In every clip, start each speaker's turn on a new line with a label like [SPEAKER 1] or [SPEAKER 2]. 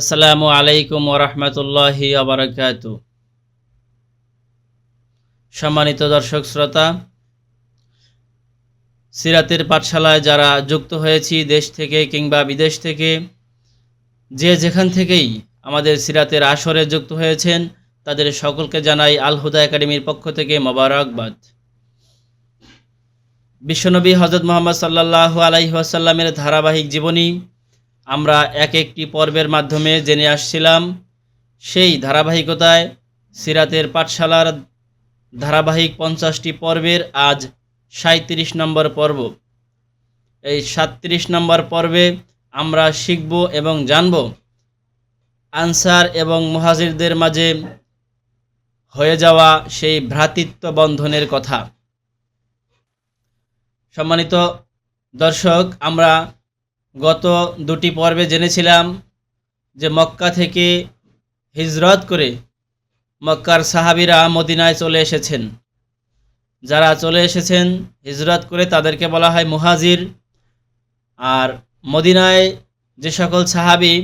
[SPEAKER 1] আসসালামু আলাইকুম ওরহমতুল্লাহি আবরকাত সম্মানিত দর্শক শ্রোতা, সিরাতের পাঠশালায় যারা যুক্ত হয়েছি দেশ থেকে কিংবা বিদেশ থেকে, যে যেখান থেকেই আমাদের সিরাতের আসরে যুক্ত হয়েছেন, তাদের সকলকে জানাই আল হুদা একাডেমির পক্ষ থেকে মোবারকবাদ। বিশ্বনবী হজরত মোহাম্মদ সাল্লাহ আলাইহি আসাল্লামের ধারাবাহিক জীবনী আমরা এক একটি পর্বের মাধ্যমে জেনে আসছিলাম, সেই ধারাবাহিকতায় সিরাতের পাঠশালার ধারাবাহিক পঞ্চাশটি পর্বের আজ সাঁত্রিশ নম্বর পর্ব। এই সাতত্রিশ নম্বর পর্বে আমরা শিখব এবং জানব আনসার এবং মুহাজিরদের মাঝে হয়ে যাওয়া সেই ভ্রাতৃত্ব বন্ধনের কথা। সম্মানিত দর্শক, আমরা গত দুটি পর্বে জেনেছিলাম যে মক্কা থেকে হিজরত করে মক্কার সাহাবিরা মদিনায় চলে এসেছেন। যারা চলে এসেছেন, হিজরত করে তাদেরকে বলা হয় মুহাজির। আর মদিনায় যে সকল সাহাবি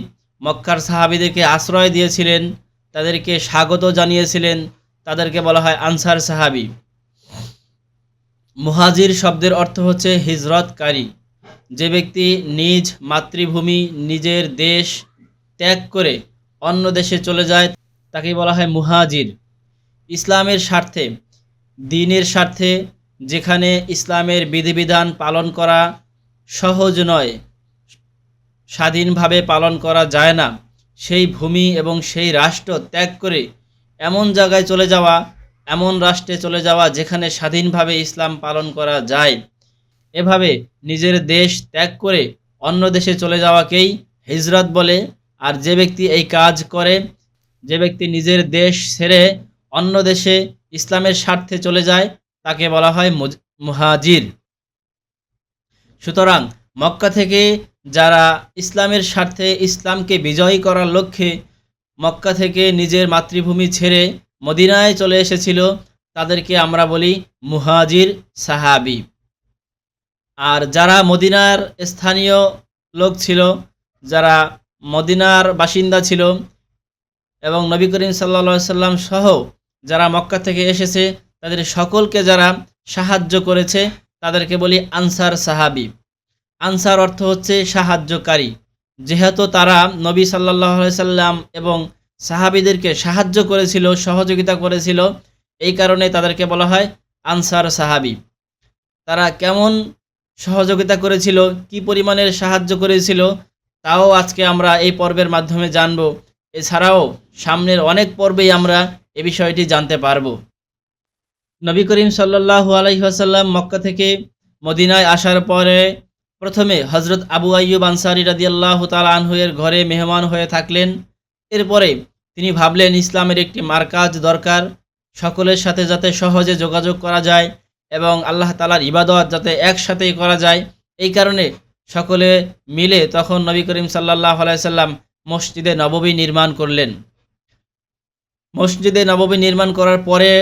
[SPEAKER 1] মক্কার সাহাবিদেরকে আশ্রয় দিয়েছিলেন, তাদেরকে স্বাগত জানিয়েছিলেন, তাদেরকে বলা হয় আনসার সাহাবি। মুহাজির শব্দের অর্থ হচ্ছে হিজরতকারী। যে ব্যক্তি নিজ মাতৃভূমি, নিজের দেশ ত্যাগ করে অন্য দেশে চলে যায় তাকে বলা হয় মুহাজির। ইসলামের স্বার্থে, দিনের স্বার্থে যেখানে ইসলামের বিধিবিধান পালন করা সহজ নয়, স্বাধীনভাবে পালন করা যায় না, সেই ভূমি এবং সেই রাষ্ট্র ত্যাগ করে এমন জায়গায় চলে যাওয়া, এমন রাষ্ট্রে চলে যাওয়া যেখানে স্বাধীনভাবে ইসলাম পালন করা যায়। এভাবে নিজের দেশ ত্যাগ করে অন্য দেশে চলে যাওয়াকেই হিজরত বলে। আর যে ব্যক্তি এই কাজ করে, যে ব্যক্তি নিজের দেশ ছেড়ে অন্য দেশে ইসলামের স্বার্থে চলে যায়, তাকে বলা হয় মুহাজির। সুতরাং মক্কা থেকে যারা ইসলামের স্বার্থে ইসলামকে বিজয়ী করার লক্ষ্যে মক্কা থেকে নিজের মাতৃভূমি ছেড়ে মদিনায় চলে এসেছিল, তাদেরকে আমরা বলি মুহাজির সাহাবি। আর যারা মদিনার স্থানীয় লোক ছিল, যারা মদিনার বাসিন্দা ছিল এবং নবী করিম সাল্লা সাল্লাম সহ যারা মক্কা থেকে এসেছে, তাদের সকলকে যারা সাহায্য করেছে, তাদেরকে বলি আনসার সাহাবি। আনসার অর্থ হচ্ছে সাহায্যকারী। যেহেতু তারা নবী সাল্লাহ সাল্লাম এবং সাহাবিদেরকে সাহায্য করেছিল, সহযোগিতা করেছিল, এই কারণে তাদেরকে বলা হয় আনসার সাহাবি। তারা কেমন সহযোগিতা করেছিল, কি পরিমাণের সাহায্য করেছিল, তাও আজকে আমরা এই পর্বের মাধ্যমে জানব। এছাড়াও সামনের অনেক পর্বেই আমরা এ বিষয়টি জানতে পারব। নবী করিম সাল্লাহ আলহিহাসাল্লাম মক্কা থেকে মদিনায় আসার পরে প্রথমে হজরত আবু আইয়ুব আনসারি রাদিয়াল্লাহ তাল আনহুয়ের ঘরে মেহমান হয়ে থাকলেন। এরপরে তিনি ভাবলেন, ইসলামের একটি মার্কাজ দরকার, সকলের সাথে যাতে সহজে যোগাযোগ করা যায়। এবং আল্লাহ তালার ইবাদত যাতে একসাথেই করা যায়, এই কারণে সকলে মিলে তখন নবী করিম সাল্লাহ আলাইসাল্লাম মসজিদে নববী নির্মাণ করলেন। মসজিদে নববী নির্মাণ করার পরে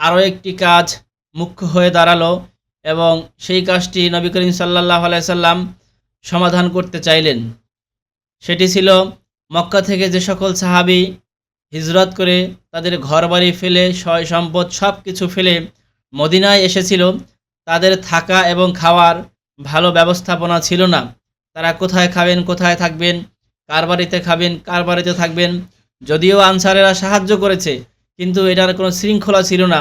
[SPEAKER 1] আরও একটি কাজ মুখ্য হয়ে দাঁড়াল এবং সেই কাজটি নবী করিম সাল্লাহ আলাইসাল্লাম সমাধান করতে চাইলেন। সেটি ছিল মক্কা থেকে যে সকল সাহাবি হিজরত করে তাদের ঘরবাড়ি ফেলে সয় সম্পদ সব কিছু ফেলে মদিনায় এসেছিল, তাদের থাকা এবং খাওয়ার ভালো ব্যবস্থাপনা ছিল না। তারা কোথায় খাবেন, কোথায় থাকবেন, কার বাড়িতে খাবেন, কার বাড়িতে থাকবেন, যদিও আনসারেরা সাহায্য করেছে, কিন্তু এটার কোনো শৃঙ্খলা ছিল না।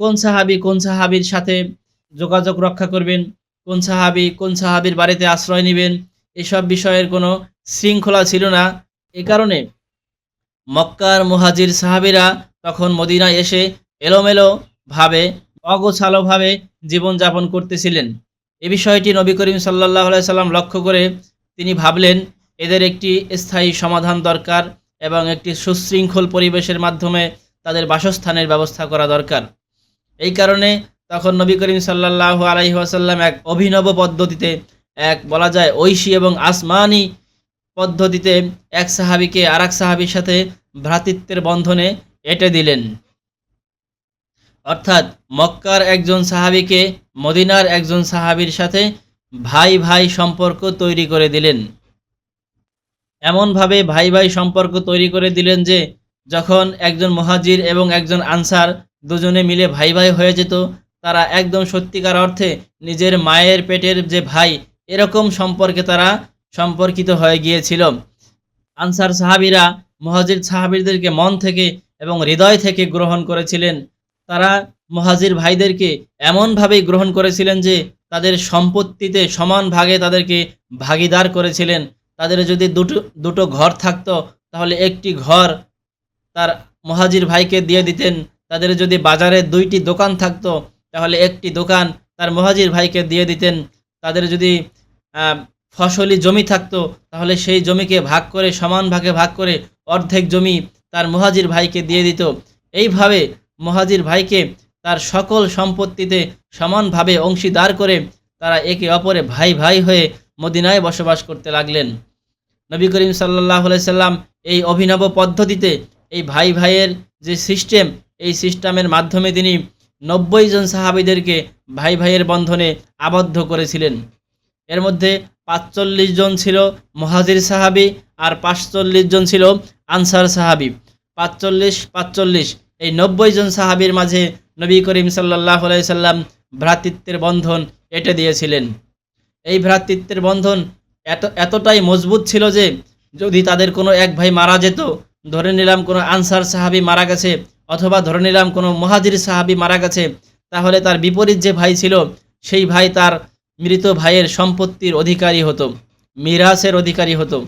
[SPEAKER 1] কোন সাহাবি কোন সাহাবির সাথে যোগাযোগ রক্ষা করবেন, কোন সাহাবি কোন সাহাবির বাড়িতে আশ্রয় নেবেন, এসব বিষয়ের কোনো শৃঙ্খলা ছিল না। এ কারণে মক্কার মুহাজির সাহাবিরা তখন মদিনায় এসে এলোমেলো ভাবে অগোছালোভাবে জীবনযাপন করতেছিলেন। এ বিষয়টি নবী করিম সাল্লাহ সাল্লাম লক্ষ্য করে তিনি ভাবলেন, এদের একটি স্থায়ী সমাধান দরকার এবং একটি সুশৃঙ্খল পরিবেশের মাধ্যমে তাদের বাসস্থানের ব্যবস্থা করা দরকার। এই কারণে তখন নবী করিম সাল্লাহ আলাইহি আসাল্লাম এক অভিনব পদ্ধতিতে, এক বলা যায় ঐশী এবং আসমানি পদ্ধতিতে এক সাহাবিকে আর এক সাহাবির সাথে ভ্রাতৃত্বের বন্ধনে এঁটে দিলেন। অর্থাৎ মক্কার একজন সাহাবিকে মদিনার একজন সাহাবির সাথে ভাই ভাই সম্পর্ক তৈরি করে দিলেন। এমনভাবে ভাই ভাই সম্পর্ক তৈরি করে দিলেন যে, যখন একজন মহাজির এবং একজন আনসার দুজনে মিলে ভাই ভাই হয়ে যেত, তারা একদম সত্যিকার অর্থে নিজের মায়ের পেটের যে ভাই, এরকম সম্পর্কে তারা সম্পর্কিত হয়ে গিয়েছিল। আনসার সাহাবিরা মহাজির সাহাবিদেরকে মন থেকে এবং হৃদয় থেকে গ্রহণ করেছিলেন। তারা মহাজির ভাইদেরকে এমনভাবেই গ্রহণ করেছিলেন যে তাদের সম্পত্তিতে সমান ভাগে তাদেরকে ভাগিদার করেছিলেন। তাদের যদি দুটো দুটো ঘর থাকতো, তাহলে একটি ঘর তার মহাজির ভাইকে দিয়ে দিতেন। তাদের যদি বাজারে দুইটি দোকান থাকতো, তাহলে একটি দোকান তার মহাজির ভাইকে দিয়ে দিতেন। তাদের যদি ফসলি জমি থাকতো, তাহলে সেই জমিকে ভাগ করে, সমান ভাগে ভাগ করে অর্ধেক জমি তার মহাজির ভাইকে দিয়ে দিত। এইভাবে মহাজির ভাইকে তার সকল সম্পত্তিতে সমানভাবে অংশীদার করে তারা একে অপরে ভাই ভাই হয়ে মদিনায় বসবাস করতে লাগলেন। নবী করিম সাল্লাহ সাল্লাম এই অভিনব পদ্ধতিতে এই ভাই ভাইয়ের যে সিস্টেম, এই সিস্টেমের মাধ্যমে তিনি নব্বই জন সাহাবিদেরকে ভাই ভাইয়ের বন্ধনে আবদ্ধ করেছিলেন। এর মধ্যে পাঁচচল্লিশ জন ছিল মহাজির সাহাবি আর পাঁচচল্লিশ জন ছিল আনসার সাহাবি। পাঁচচল্লিশ পাঁচচল্লিশ এই নব্বই জন সাহাবির মাঝে নবী করিম সাল্লাহ সাল্লাম ভ্রাতৃত্বের বন্ধন এঁটে দিয়েছিলেন। এই ভ্রাতৃত্বের বন্ধন এত, এতটাই মজবুত ছিল যে যদি তাদের কোনো এক ভাই মারা যেত, ধরে নিলাম কোনো আনসার সাহাবি মারা গেছে অথবা ধরে নিলাম কোনো মহাজির সাহাবি মারা গেছে, তাহলে তার বিপরীত যে ভাই ছিল, সেই ভাই তার মৃত ভাইয়ের সম্পত্তির অধিকারী হতো, মিরাসের অধিকারী হতো।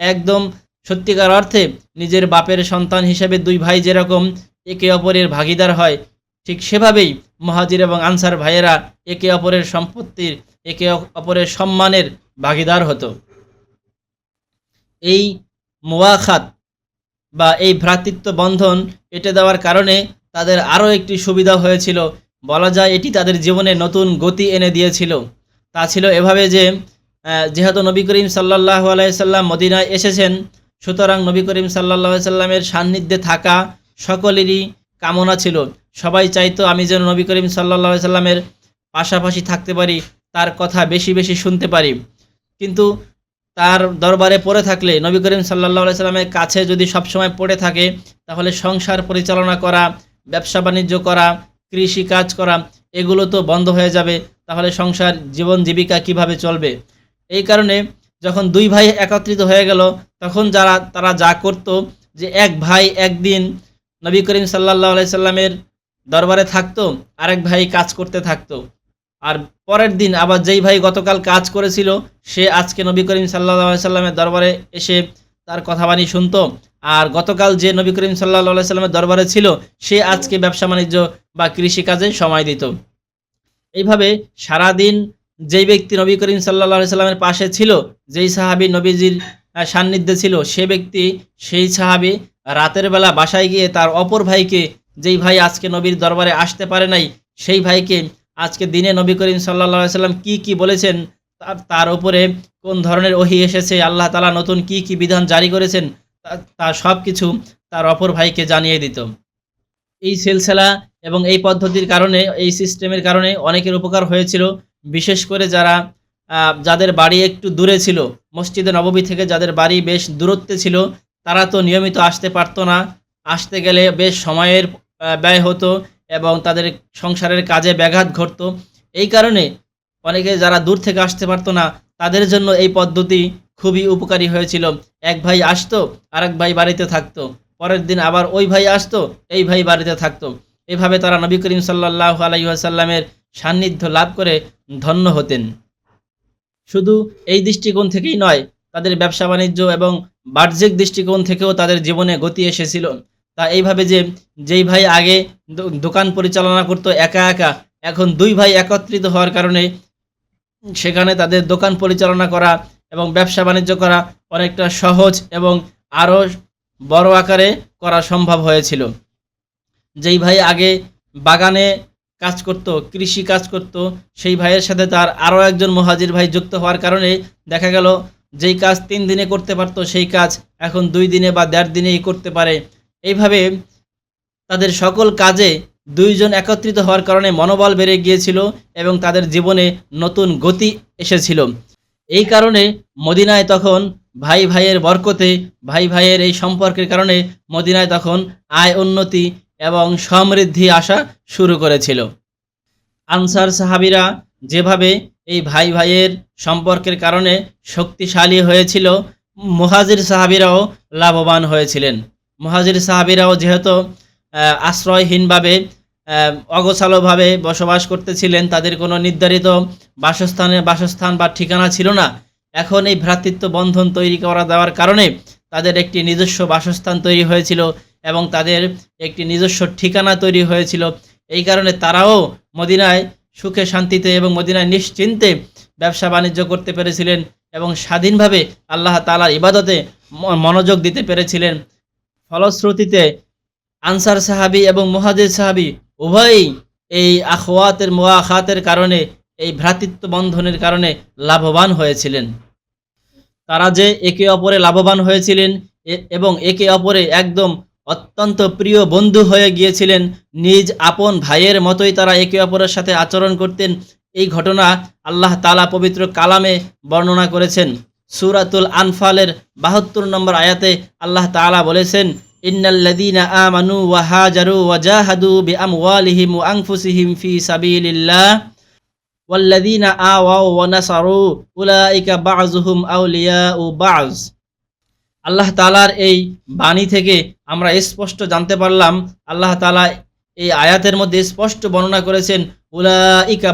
[SPEAKER 1] একদম সত্যিকার অর্থে নিজের বাপের সন্তান হিসেবে দুই ভাই যেরকম একে অপরের ভাগিদার হয়। ঠিক সেভাবেই মহাজির এবং আনসার ভাইয়েরা একে অপরের সম্পত্তির, একে অপরের সম্মানের ভাগিদার হতো। এই মোয়াখাত বা এই ভ্রাতৃত্ব বন্ধন এটে দেওয়ার কারণে তাদের আরও একটি সুবিধা হয়েছিল। বলা যায় এটি তাদের জীবনে নতুন গতি এনে দিয়েছিল। তা ছিল এভাবে যে যেহেতু নবী করিম সাল্লাহ আলাইসাল্লাম মদিনায় এসেছেন, সুতরাং নবী করিম সাল্লাহ সাল্লামের সান্নিধ্যে থাকা সকলেরই কামনা ছিল। সবাই চাইতো আমি যেন নবী করিম সাল্লাহ সাল্লামের পাশাপাশি থাকতে পারি, তার কথা বেশি বেশি শুনতে পারি। কিন্তু তার দরবারে পড়ে থাকলে, নবী করিম সাল্লাহ সাল্লামের কাছে যদি সবসময় পড়ে থাকে, তাহলে সংসার পরিচালনা করা, ব্যবসা বাণিজ্য করা, কৃষি কাজ করা, এগুলো তো বন্ধ হয়ে যাবে। তাহলে সংসার জীবন জীবিকা কীভাবে চলবে? এই কারণে যখন দুই ভাই একত্রিত হয়ে গেল, তখন যারা, তারা যা করত যে এক ভাই একদিন নবী করিম সাল্লাহ আলাইসাল্লামের দরবারে থাকতো, আরেক ভাই কাজ করতে থাকতো। আর পরের দিন আবার যেই ভাই গতকাল কাজ করেছিল, সে আজকে নবী করিম সাল্লাহ সাল্লামের দরবারে এসে তার কথাবাণী শুনত। আর গতকাল যে নবী করিম সাল্লাহ সাল্লামের দরবারে ছিল, সে আজকে ব্যবসা বাণিজ্য বা কৃষিকাজে সময় দিত। এইভাবে সারাদিন যেই ব্যক্তি নবী করিম সাল্লাহ সাল্লামের পাশে ছিল, যেই সাহাবি নবীজির সান্নিধ্যে ছিল, সে ব্যক্তি, সেই সাহাবি রাতের বেলা বাসায় গিয়ে তার অপর ভাইকে, যেই ভাই আজকে নবীর দরবারে আসতে পারে নাই, সেই ভাইকে আজকে দিনে নবী করিম সাল্লাহ সাল্লাম কি কি বলেছেন, তার তার উপরে কোন ধরনের ওহি এসেছে, আল্লাহ তালা নতুন কি কি বিধান জারি করেছেন, তা- তা সব কিছু তার অপর ভাইকে জানিয়ে দিত। এই সিলসিলা এবং এই পদ্ধতির কারণে, এই সিস্টেমের কারণে অনেকের উপকার হয়েছিল, বিশেষ করে যারা যাদের বাড়ি একটু দূরে ছিল, মসজিদে নববী থেকে যাদের বাড়ি বেশ দূরত্বে ছিল তারা তো নিয়মিত আসতে পারতো না। আসতে গেলে বেশ সময়ের ব্যয় হতো এবং তাদের সংসারের কাজে ব্যাঘাত ঘটতো। এই কারণে অনেকে যারা দূর থেকে আসতে পারতো না, তাদের জন্য এই পদ্ধতি খুবই উপকারী হয়েছিল। এক ভাই আসতো, আরেক ভাই বাড়িতে থাকতো। পরের দিন আবার ওই ভাই আসতো, এই ভাই বাড়িতে থাকতো। এভাবে তারা নবী করিম সাল্লাহ আলাইসাল্লামের সান্নিধ্য লাভ করে ধন্য হতেন। শুধু এই দৃষ্টিকোণ থেকেই নয় তাদের ব্যবসা বাণিজ্য এবং বাহ্যিক দৃষ্টিকোণ থেকেও তাদের জীবনে গতি এসেছিল। তা এইভাবে যে যেই ভাই আগে দোকান পরিচালনা করতো, একা একা, এখন দুই ভাই একত্রিত হওয়ার কারণে সেখানে তাদের দোকান পরিচালনা করা এবং ব্যবসা বাণিজ্য করা অনেকটা সহজ এবং আরও বড় আকারে করা সম্ভব হয়েছিল। যেই ভাই আগে বাগানে কাজ করত, কৃষি কাজ করত, সেই ভাইয়ের সাথে তার আরও একজন মহাজির ভাই যুক্ত হওয়ার কারণে দেখা গেল যেই কাজ তিন দিনে করতে পারতো, সেই কাজ এখন দুই দিনে বা দেড় দিনেই করতে পারে। এইভাবে তাদের সকল কাজে দুইজন একত্রিত হওয়ার কারণে মনোবল বেড়ে গিয়েছিল এবং তাদের জীবনে নতুন গতি এসেছিল। এই কারণে মদিনায় তখন ভাই ভাইয়ের বরকতে, ভাই ভাইয়ের এই সম্পর্কের কারণে মদিনায় তখন আয়, উন্নতি এবং সমৃদ্ধি আসা শুরু করেছিল। আনসার সাহাবিরা যেভাবে এই ভাই ভাইয়ের সম্পর্কের কারণে শক্তিশালী হয়েছিল, মুহাজির সাহাবিরাও লাভবান হয়েছিলেন। মুহাজির সাহাবিরাও যেহেতু আশ্রয়হীনভাবে অগোছালোভাবে বসবাস করতেছিলেন, তাদের কোনো নির্ধারিত বাসস্থানে, বাসস্থান বা ঠিকানা ছিল না। এখন এই ভ্রাতৃত্ব বন্ধন তৈরি করা দেওয়ার কারণে তাদের একটি নিজস্ব বাসস্থান তৈরি হয়েছিল এবং তাদের একটি নিজস্ব ঠিকানা তৈরি হয়েছিল। এই কারণে তারাও মদিনায় সুখে, শান্তিতে এবং মদিনায় নিশ্চিন্তে ব্যবসা বাণিজ্য করতে পেরেছিলেন এবং স্বাধীনভাবে আল্লাহ তালার ইবাদতে মনোযোগ দিতে পেরেছিলেন। ফলশ্রুতিতে আনসার সাহাবি এবং মুহাজির সাহাবি উভয়ই এই আখওয়াতের মোয়াখাতের কারণে, এই ভ্রাতৃত্ব বন্ধনের কারণে লাভবান হয়েছিলেন। তারা যে একে অপরে লাভবান হয়েছিলেন এবং একে অপরে একদম অত্যন্ত প্রিয় বন্ধু হয়ে গিয়েছিলেন। নিজ আপন ভাইয়ের মতোই তারা একে অপরের সাথে আচরণ করতেন। এই ঘটনা আল্লাহ তালা পবিত্র কালামে বর্ণনা করেছেন। সুরাতুল আনফালের বাহাত্তর নম্বর আয়াতে আল্লাহ তালা বলেছেন, ইন্নাল্লাযীনা আমানু ওয়া হাজারু ওয়া জাহাদু বিআমওয়ালিহিম ওয়া আনফুসিহিম ফি সাবিলিল্লাহ। ওয়াল্লাযীনা আওয়াও ওয়া নাসারু, উলাইকা বাযুহুম আউলিয়াউ বায। আল্লাহ তালার এই বাণী থেকে আমরা স্পষ্ট জানতে পারলাম। আল্লাহ তালা এই আয়াতের মধ্যে স্পষ্ট বর্ণনা করেছেন, উলাইকা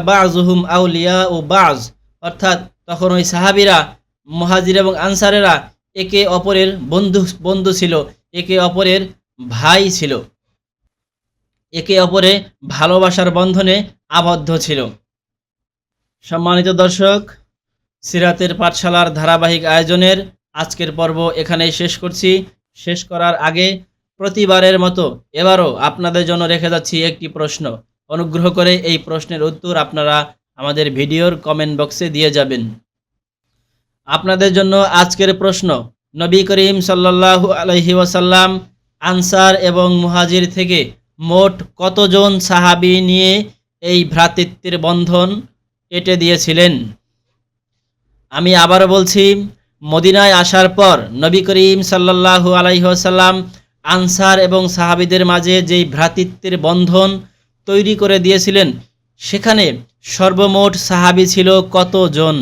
[SPEAKER 1] আউলিয়া ও বাজ অর্থাৎ তখন ওই সাহাবিরা, মুহাজির এবং আনসারেরা একে অপরের বন্ধু বন্ধু ছিল, একে অপরের ভাই ছিল, একে অপরে ভালোবাসার বন্ধনে আবদ্ধ ছিল। সম্মানিত দর্শক, সিরাতের পাঠশালার ধারাবাহিক আয়োজনের আজকের পর্ব এখানেই শেষ করছি। শেষ করার আগে প্রতিবারের মতো এবারও আপনাদের জন্য রেখে যাচ্ছি একটি প্রশ্ন। অনুগ্রহ করে এই প্রশ্নের উত্তর আপনারা আমাদের ভিডিওর কমেন্ট বক্সে দিয়ে যাবেন। আপনাদের জন্য আজকের প্রশ্ন, নবী করিম সাল্লাল্লাহু আলহি ওয়াসাল্লাম আনসার এবং মুহাজির থেকে মোট কতজন সাহাবি নিয়ে এই ভ্রাতৃত্বের বন্ধন কেটে দিয়েছিলেন? আমি আবারও বলছি মদিনায় আসার পর নবী করিম সাল্লাল্লাহু আলাইহি ওয়াসাল্লাম আনসার এবং সাহাবিদের মাঝে যেই ভ্রাতৃত্বের বন্ধন তৈরি করে দিয়েছিলেন, সেখানে সর্বমোট সাহাবি ছিল কতজন?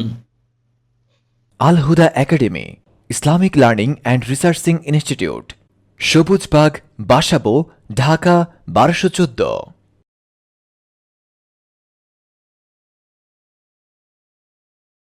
[SPEAKER 2] Al Huda academy, Islamic learning and researching institute Sabujbag Basabo, Dhaka, বারোশো